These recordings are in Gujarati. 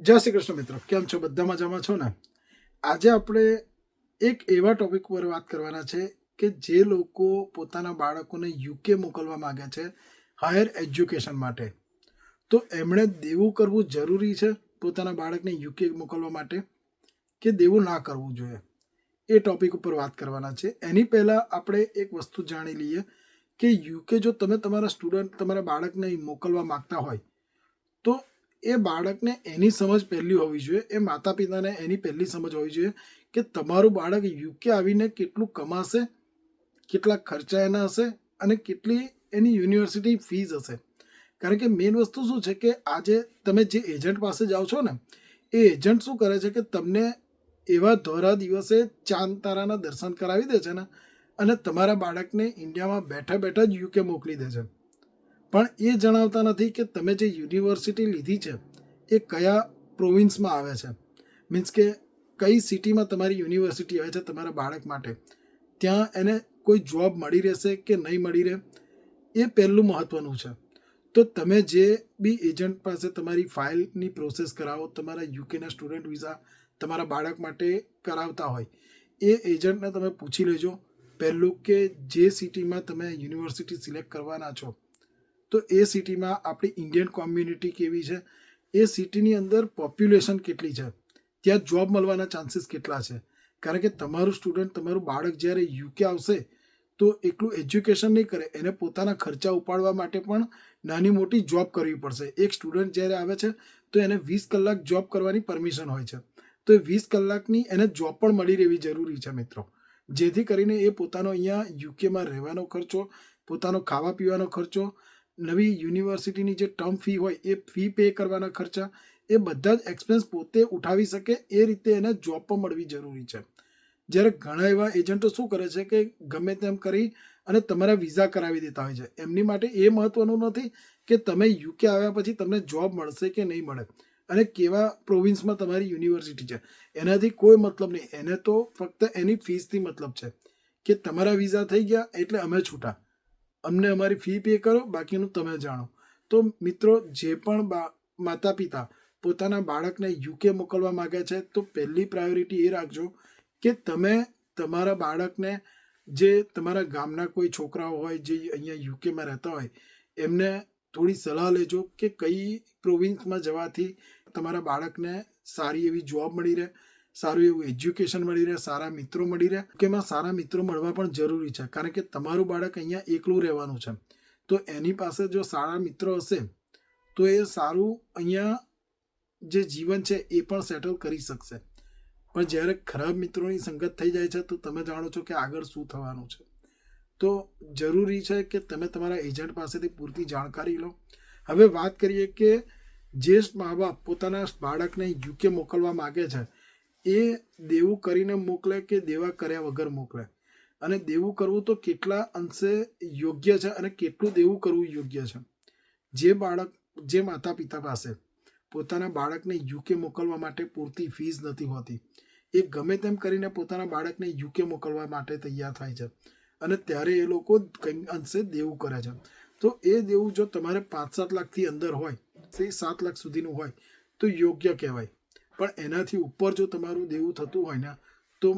જય શ્રી કૃષ્ણ મિત્રો, કેમ છો? બધા મજામાં છો ને? આજે આપણે એક એવા ટોપિક પર વાત કરવાના છે કે જે લોકો પોતાના બાળકોને યુકે મોકલવા માગે છે હાયર એજ્યુકેશન માટે. તો એમણે દેવું કરવું જરૂરી છે પોતાના બાળકને યુકે મોકલવા માટે કે દેવું ના કરવું જોઈએ? એ ટોપિક ઉપર વાત કરવાના છે. એની પહેલાં આપણે એક વસ્તુ જાણી લઈએ કે યુકે જો તમે તમારા સ્ટુડન્ટ તમારા બાળકને મોકલવા માંગતા હોય, તો એ બાળકને એની સમજ પહેલી હોવી જોઈએ, એ માતા પિતાને એની પહેલી સમજ હોવી જોઈએ કે તમારું બાળક યુકે આવીને કેટલું કમાશે, કેટલા ખર્ચા એના હશે અને કેટલી એની યુનિવર્સિટી ફીસ હશે. કારણ કે મેઇન વસ્તુ શું છે કે આજે તમે જે એજન્ટ પાસે જાઓ છો ને, એ એજન્ટ શું કરે છે કે તમને એવા ધોરા દિવસે ચાંદ તારાના દર્શન કરાવી દે છે ને, અને તમારા બાળકને ઇન્ડિયામાં બેઠા બેઠા જ યુકે મોકલી દે છે. પણ એ જણાવતા નથી કે તમે જે યુનિવર્સિટી લીધી છે, એ કયા પ્રોવિન્સમાં આવે છે. મીન્સ કે કઈ સિટીમાં તમારી યુનિવર્સિટી આવે છે તમારા બાળક માટે. ત્યાં એને કોઈ જોબ મળી રહેશે કે નહીં મળી રહે, એ પહેલું મહત્ત્વનું છે. તો તમે જે બી એજન્ટ પાસે તમારી ફાઇલની પ્રોસેસ કરાવો, તમારા યુકેના સ્ટુડન્ટ વિઝા તમારા બાળક માટે કરાવતા હોય, એ એજન્ટને તમે પૂછી લેજો. પહેલું કે જે સિટીમાં તમે યુનિવર્સિટી સિલેક્ટ કરવાના છો તો એ સિટીમાં આપણી ઇન્ડિયન કોમ્યુનિટી કેવી છે? એ સિટીની અંદર પોપ્યુલેશન કેટલી છે? ત્યાં જોબ મળવાના ચાન્સીસ કેટલા છે? કારણ કે તમારું સ્ટુડન્ટ, તમારું બાળક જ્યારે યુકે આવશે, તો એકલું એજ્યુકેશન નહીં કરે, એને પોતાના ખર્ચા ઉપાડવા માટે પણ નાની મોટી જોબ કરવી પડશે. એક સ્ટુડન્ટ જ્યારે આવે છે, તો એને વીસ કલાક જોબ કરવાની પરમિશન હોય છે. તો એ વીસ કલાકની એને જોબ પણ મળી રહેવી જરૂરી છે મિત્રો. જેથી કરીને એ પોતાનો અહીંયા યુકેમાં રહેવાનો ખર્ચો, પોતાનો ખાવા પીવાનો ખર્ચો નવી યુનિવર્સિટીની જે ટર્મ ફી હોય, એ ફી પે કરવાના ખર્ચા, એ બધા જ એક્સપેન્સ પોતે ઉઠાવી શકે, એ રીતે એને જોબ પણ મળવી જરૂરી છે. જ્યારે ઘણા એવા એજન્ટો શું કરે છે કે ગમે તેમ કરી અને તમારા વિઝા કરાવી દેતા હોય છે. એમની માટે એ મહત્વનું નથી કે તમે યુકે આવ્યા પછી તમને જોબ મળશે કે નહીં મળે. અને કેવા પ્રોવિન્સમાં તમારી યુનિવર્સિટી છે. એનાથી કોઈ મતલબ નહીં. એને તો ફક્ત એની ફીસથી મતલબ છે કે તમારા વિઝા થઈ ગયા એટલે અમે છૂટા. અમને અમારી ફી પે કરો, બાકીનું તમે જાણો. તો મિત્રો, જે પણ માતા પિતા પોતાના બાળકને યુકે મોકલવા માગે છે, તો પહેલી પ્રાયોરિટી એ રાખજો કે તમે તમારા બાળકને જે તમારા ગામના કોઈ છોકરાઓ હોય, જે અહીંયા યુકેમાં રહેતા હોય, એમને થોડી સલાહ લેજો કે કઈ પ્રોવિન્સમાં જવાથી તમારા બાળકને સારી એવી જોબ મળી રહે. સારું એવું એજ્યુકેશન મળી રહે, સારા મિત્રો મળી રહે, કે એમાં સારા મિત્રો મળવા પણ જરૂરી છે. કારણ કે તમારું બાળક અહીંયા એકલું રહેવાનું છે. તો એની પાસે જો સારા મિત્રો હશે, તો એ સારું અહીંયા જે જીવન છે એ પણ સેટલ કરી શકશે. પણ જ્યારે ખરાબ મિત્રોની સંગત થઈ જાય છે, તો તમે જાણો છો કે આગળ શું થવાનું છે. તો જરૂરી છે કે તમે તમારા એજન્ટ પાસેથી પૂરતી જાણકારી લો. હવે વાત કરીએ કે જે મા બાપ પોતાના બાળકને યુકે મોકલવા માગે છે એ દેવું કરીને મોકલે કે દેવા કર્યા વગર મોકલે? અને દેવું કરવું તો કેટલા અંશે યોગ્ય છે અને કેટલું દેવું કરવું યોગ્ય છે? જે બાળક, જે માતા પિતા પાસે પોતાના બાળકને યુકે મોકલવા માટે પૂરતી ફીસ નથી હોતી, એ ગમે તેમ કરીને પોતાના બાળકને યુકે મોકલવા માટે તૈયાર થાય છે. અને ત્યારે એ લોકો કંઈ અંશે દેવું કરે છે. તો એ દેવું જો તમારે પાંચ સાત લાખથી અંદર હોય તે સાત લાખ સુધીનું હોય, તો યોગ્ય કહેવાય. પણ એનાથી ઉપર જો તમારું દેવું થતું હોય ને, તો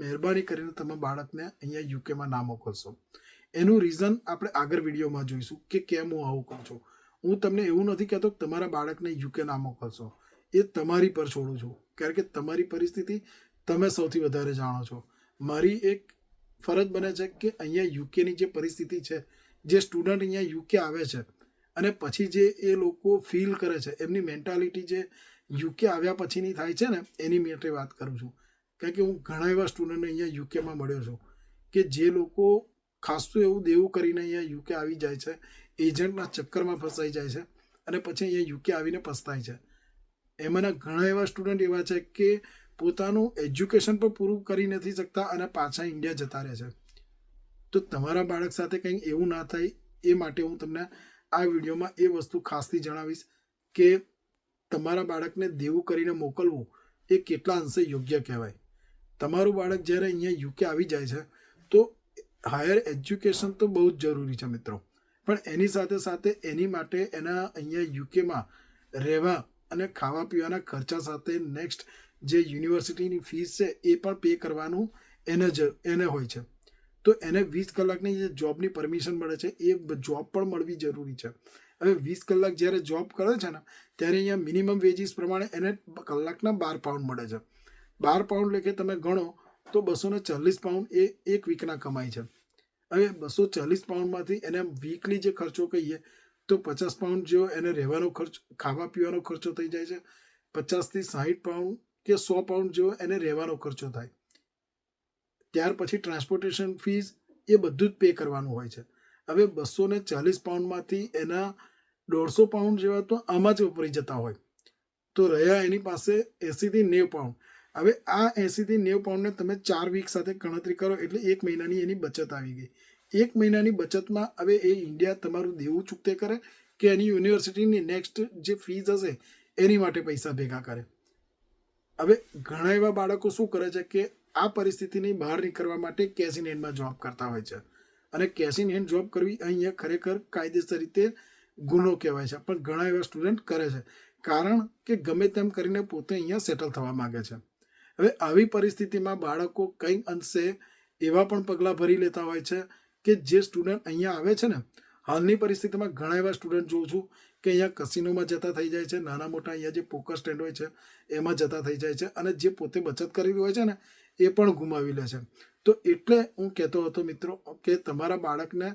મહેરબાની કરીને તમે બાળકને અહીંયા યુકેમાં ના મોકલશો. એનું રીઝન આપણે આગળ વિડીયોમાં જોઈશું કે કેમ હું આવું કહું છું. હું તમને એવું નથી કહેતો કે તમારા બાળકને યુકે ના મોકલશો. એ તમારી પર છોડું છું. કારણ કે તમારી પરિસ્થિતિ તમે સૌથી વધારે જાણો છો. મારી એક ફરજ બને છે કે અહીંયા યુકેની જે પરિસ્થિતિ છે, જે સ્ટુડન્ટ અહીંયા યુકે આવે છે, અને પછી જે એ લોકો ફીલ કરે છે, એમની મેન્ટાલિટી જે યુકે આવ્યા પછીની થાય છે ને, એની માટે વાત કરું છું. કારણ કે હું ઘણા એવા સ્ટુડન્ટને અહીંયા યુકેમાં મળ્યો છું કે જે લોકો ખાસું એવું દેવું કરીને અહીંયા યુકે આવી જાય છે એજન્ટના ચક્કરમાં ફસાઈ જાય છે અને પછી અહીંયા યુકે આવીને પસ્તાય છે. એમાંના ઘણા એવા સ્ટુડન્ટ એવા છે કે પોતાનું એજ્યુકેશન પણ પૂરું કરી નથી શકતા અને પાછા ઇન્ડિયા જતા રહે છે. તો તમારા બાળક સાથે કંઈક એવું ના થાય એ માટે હું તમને આ વિડીયોમાં એ વસ્તુ ખાસથી જણાવીશ કે તમારા બાળકને દેવું કરીને મોકલવું એ કેટલા અંશે યોગ્ય કહેવાય. તમારું બાળક જ્યારે અહીંયા યુકે આવી જાય છે, તો હાયર એજ્યુકેશન તો બહુ જ જરૂરી છે મિત્રો. પણ એની સાથે સાથે એની માટે એના અહીંયા યુકેમાં રહેવા અને ખાવા પીવાના ખર્ચા સાથે નેક્સ્ટ જે યુનિવર્સિટીની ફીસ છે એ પણ પે કરવાનું એને જ, એને હોય છે. તો એને વીસ કલાકની જે જોબની પરમિશન મળે છે, એ જોબ પણ મળવી જરૂરી છે. હવે વીસ કલાક જ્યારે જોબ કરે છે ને ત્યારે અહીંયા મિનિમમ વેજીસ પ્રમાણે એને કલાકના બાર પાઉન્ડ મળે છે. બાર પાઉન્ડ લેખે તમે ગણો તો બસો ચાલીસ પાઉન્ડ એ એક વીકના કમાય છે. હવે બસો ચાલીસ પાઉન્ડમાંથી એને વીકલી જે ખર્ચો કહીએ તો પચાસ પાઉન્ડ જેવો એને રહેવાનો ખર્ચ, ખાવા પીવાનો ખર્ચો થઈ જાય છે. પચાસથી સાહીઠ પાઉન્ડ કે સો પાઉન્ડ જેવો એને રહેવાનો ખર્ચો થાય. ત્યાર પછી ટ્રાન્સપોર્ટેશન ફીસ એ બધું જ પે કરવાનું હોય છે. હવે બસો ચાલીસ પાઉન્ડમાંથી એના દોઢસો પાઉન્ડ જેવા તો આમાં જ વપરાઈ જતા હોય. તો રહ્યા એની પાસે એંસીથી નેવ પાઉન્ડ હવે આ એંસીથી નેવ પાઉન્ડને તમે ચાર વીક સાથે ગણતરી કરો એટલે એક મહિનાની એની બચત આવી ગઈ. એક મહિનાની બચતમાં હવે એ ઇન્ડિયા તમારું દેવું ચૂકતે કરે કે એની યુનિવર્સિટીની નેક્સ્ટ જે ફીઝ હશે એની માટે પૈસા ભેગા કરે. હવે ઘણા એવા બાળકો શું કરે છે કે આ પરિસ્થિતિની બહાર નીકળવા માટે કેશ ઇન હેન્ડમાં જોબ કરતા હોય છે. અને કેશ ઇન હેન્ડ જોબ કરવી અહીંયા ખરેખર કાયદેસર રીતે ગુનો કહેવાય છે. પણ ઘણા એવા સ્ટુડન્ટ કરે છે. કારણ કે ગમે તેમ કરીને પોતે અહીંયા સેટલ થવા માગે છે. હવે આવી પરિસ્થિતિમાં બાળકો કંઈ અંશે એવા પણ પગલાં ભરી લેતા હોય છે કે જે સ્ટુડન્ટ અહીંયા આવે છે ને, હાલની પરિસ્થિતિમાં ઘણા એવા સ્ટુડન્ટ જોઉં છું કે અહીંયા કસિનોમાં જતા થઈ જાય છે. નાના મોટા અહીંયા જે પોકર સ્ટેન્ડ હોય છે, એમાં જતા થઈ જાય છે અને જે પોતે બચત કરેલી હોય છે ને, એ પણ ગુમાવી લે છે. તો એટલે હું કહેતો હતો મિત્રો કે તમારા બાળકને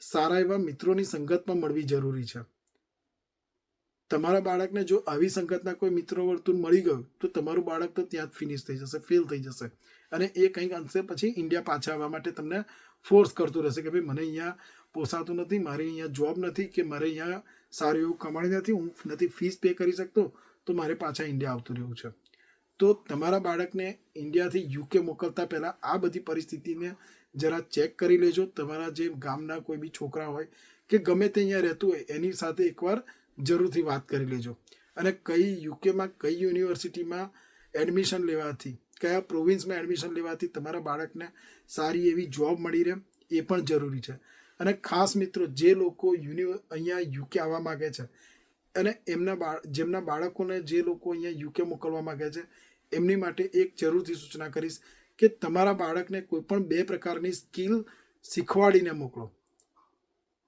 સારા એવા મિત્રોની સંગતમાં મળવી જરૂરી છે. તમારા બાળકને જો આવી સંગતના કોઈ મિત્રો વર્તુળ મળી ગયું, તો તમારું બાળક તો ત્યાં જ ફિનિશ થઈ જશે ફેલ થઈ જશે. અને એ કંઈક અંશે પછી ઇન્ડિયા પાછા આવવા માટે તમને ફોર્સ કરતું રહેશે કે ભાઈ, મને અહીંયા પોસાતું નથી, મારે અહીંયા જોબ નથી કે મારે અહીંયા સારું એવું કમાણી નથી, હું નથી ફીસ પે કરી શકતો, તો મારે પાછા ઇન્ડિયા આવતું રહેવું છે. તો તમારા બાળકને ઇન્ડિયાથી યુકે મોકલતા પહેલાં આ બધી પરિસ્થિતિને જરા ચેક કરી લેજો. તમારા જે ગામના કોઈ બી છોકરા હોય કે ગમે તે અહીંયા રહેતું હોય, એની સાથે એકવાર જરૂરથી વાત કરી લેજો. અને કઈ યુકેમાં, કઈ યુનિવર્સિટીમાં એડમિશન લેવાથી, કયા પ્રોવિન્સમાં એડમિશન લેવાથી તમારા બાળકને સારી એવી જોબ મળી રહે, એ પણ જરૂરી છે. અને ખાસ મિત્રો, જે લોકો યુનિ અહીંયા યુકે આવવા માગે છે, અને એમના બાળ જેમના બાળકોને જે લોકો અહીંયા યુકે મોકલવા માગે છે, એમની માટે એક જરૂરથી સૂચના કરીશ. કે તમારા બાળકને કોઈ પણ બે પ્રકારની સ્કિલ શીખવાડીને મોકલો.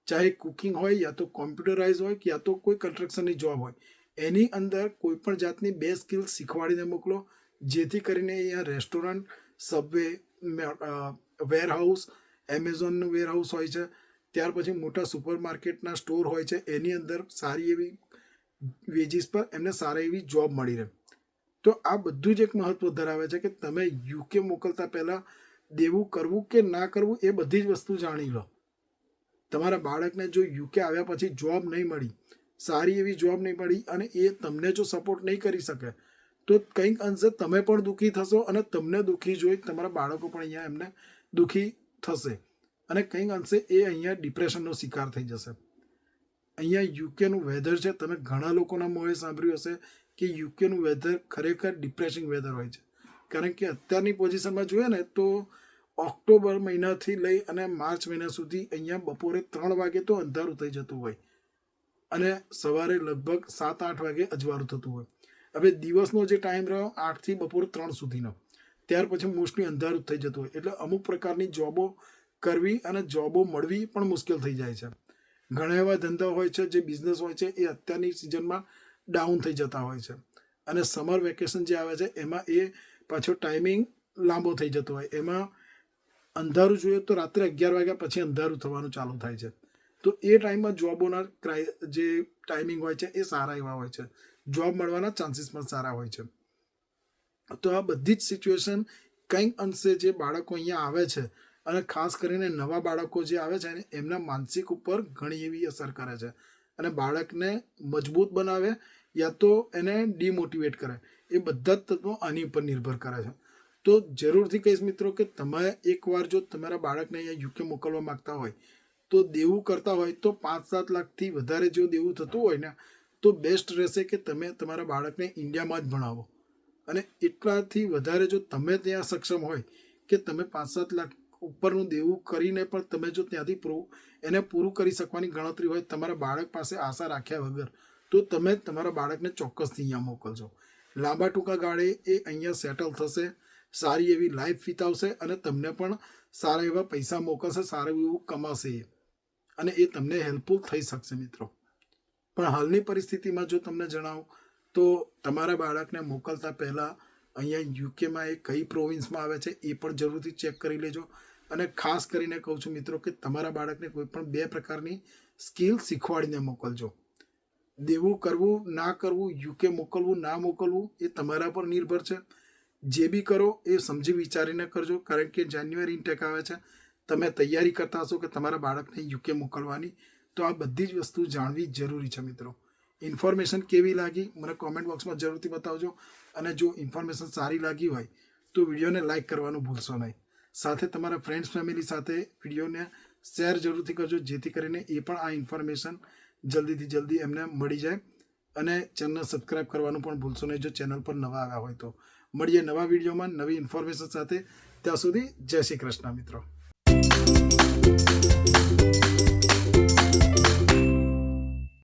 ચાહે કુકિંગ હોય યા તો કોમ્પ્યુટરાઇઝ હોય કે યા તો કોઈ કન્સ્ટ્રક્શનની જોબ હોય. એની અંદર કોઈ પણ જાતની બે સ્કિલ શીખવાડીને મોકલો, જેથી કરીને અહીંયા રેસ્ટોરન્ટ, સબવે વેરહાઉસ, એમેઝોનનું વેરહાઉસ હોય છે. ત્યાર પછી મોટા સુપરમાર્કેટના સ્ટોર હોય છે. એની અંદર સારી એવી વેજીસ પર એમને સારી એવી જોબ મળી રહે. તો આ બધું જ એક મહત્વ ધરાવે છે કે તમે યુકે મોકલતા પહેલાં દેવું કરવું કે ના કરવું એ બધી જ વસ્તુ જાણી લો. તમારા બાળકને જો યુકે આવ્યા પછી જોબ નહીં મળી, સારી એવી જોબ નહીં મળી અને એ તમને જો સપોર્ટ નહીં કરી શકે, તો કંઈક અંશે તમે પણ દુઃખી થશો અને તમને દુઃખી જોઈ તમારા બાળકો પણ અહીંયા એમને દુઃખી થશે અને કંઈક અંશે એ અહીંયા ડિપ્રેશનનો શિકાર થઈ જશે. અહીંયા યુકેનું વેધર છે, તમે ઘણા લોકોના મોએ સાંભળ્યું હશે કે યુકેનું વેધર ખરેખર ડિપ્રેસિંગ વેધર હોય છે. કારણ કે અત્યારની પોઝિશનમાં જોઈએ ને તો ઓક્ટોબર મહિનાથી લઈ અને માર્ચ મહિના સુધી અહીંયા બપોરે ત્રણ વાગે તો અંધારું થઈ જતું હોય. અને સવારે લગભગ સાત, આઠ વાગે અજવાળું થતું હોય. હવે દિવસનો જે ટાઈમ રહ્યો, આઠથી બપોર ત્રણ સુધીનો. ત્યાર પછી મોસ્ટલી અંધારું થઈ જતું હોય. એટલે અમુક પ્રકારની જોબો કરવી અને જોબો મળવી પણ મુશ્કેલ થઈ જાય છે. ઘણા એવા ધંધા હોય છે, જે બિઝનેસ હોય છે, એ અત્યારની સિઝનમાં ડાઉન થઈ જતા હોય છે. અને સમર વેકેશન જે આવે છે, એમાં એ પાછો ટાઈમિંગ લાંબો થઈ જતો હોય. એમાં અંધારું જોઈએ તો રાત્રે અગિયાર વાગ્યા પછી અંધારું થવાનું ચાલુ થાય છે. તો એ ટાઈમમાં જોબોના જે ટાઈમિંગ હોય છે, એ સારા એવા હોય છે. જોબ મળવાના ચાન્સીસ પણ સારા હોય છે. તો આ બધી જ સિચ્યુએશન કંઈક અંશે જે બાળકો અહીંયા આવે છે અને ખાસ કરીને નવા બાળકો જે આવે છે ને, એમના માનસિક ઉપર ઘણી એવી અસર કરે છે. અને બાળકને મજબૂત બનાવે યા તો એને ડિમોટિવેટ કરે. એ બધા જ તત્વો આની ઉપર નિર્ભર કરે છે. તો જરૂરથી કહીશ મિત્રો કે તમે એકવાર જો તમારા બાળકને અહીંયા યુકે મોકલવા માગતા હોય, તો દેવું કરતા હોય તો પાંચ સાત લાખથી વધારે જો દેવું થતું હોય ને, તો બેસ્ટ રહેશે કે તમે તમારા બાળકને ઇન્ડિયામાં જ ભણાવો. અને એટલાથી વધારે જો તમે ત્યાં સક્ષમ હોય કે તમે પાંચ સાત લાખ ઉપરનું દેવું કરીને પણ તમે જો ત્યાંથી પ્રો એને પૂરું કરી શકવાની ગણતરી હોય, તમારા બાળક પાસે આશા રાખ્યા વગર, તો તમે તમારા બાળકને ચોક્કસથી અહીંયા મોકલજો. લાંબા ટૂંકા ગાળે એ અહીંયા સેટલ થશે, સારી એવી લાઈફ વિતાવશે અને તમને પણ સારા એવા પૈસા મોકલશે, સારું એવું કમાશે. અને એ તમને હેલ્પફુલ થઈ શકશે મિત્રો. પણ હાલની પરિસ્થિતિમાં જો તમને જણાવું, તો તમારા બાળકને મોકલતા પહેલાં અહીંયા યુકેમાં એ કઈ પ્રોવિન્સમાં આવે છે એ પણ જરૂરથી ચેક કરી લેજો. અને ખાસ કરીને કહું છું મિત્રો કે તમારા બાળકને કોઈ પણ બે પ્રકારની સ્કિલ શીખવાડીને મોકલજો. દેવું કરવું, ના કરવું, યુકે મોકલવું, ના મોકલવું એ તમારા પર નિર્ભર છે. જે બી કરો એ સમજી વિચારીને કરજો. કારણ કે જાન્યુઆરી ઇન્ટેક આવે છે. તમે તૈયારી કરતા હશો કે તમારા બાળકને યુકે મોકલવાની. તો આ બધી જ વસ્તુ જાણવી જરૂરી છે મિત્રો. ઇન્ફોર્મેશન કેવી લાગી મને કોમેન્ટ બોક્સમાં જરૂરથી બતાવજો. અને જો ઇન્ફોર્મેશન સારી લાગી હોય તો વિડીયોને લાઇક કરવાનું ભૂલશો નહીં. સાથે તમારા ફ્રેન્ડ્સ ફેમિલી સાથે વિડીયોને શેર જરૂરથી કરજો. જેથી કરીને એ પણ આ ઇન્ફોર્મેશન જલ્દીથી જલ્દી એમને મળી જાય અને ચેનલ સબસ્ક્રાઇબ કરવાનું પણ ભૂલશો નહીં જો ચેનલ પર નવા આવ્યા હોય તો. મળીએ નવા વિડીયોમાં નવી ઇન્ફોર્મેશન સાથે. ત્યાં સુધી જય શ્રી કૃષ્ણ મિત્રો.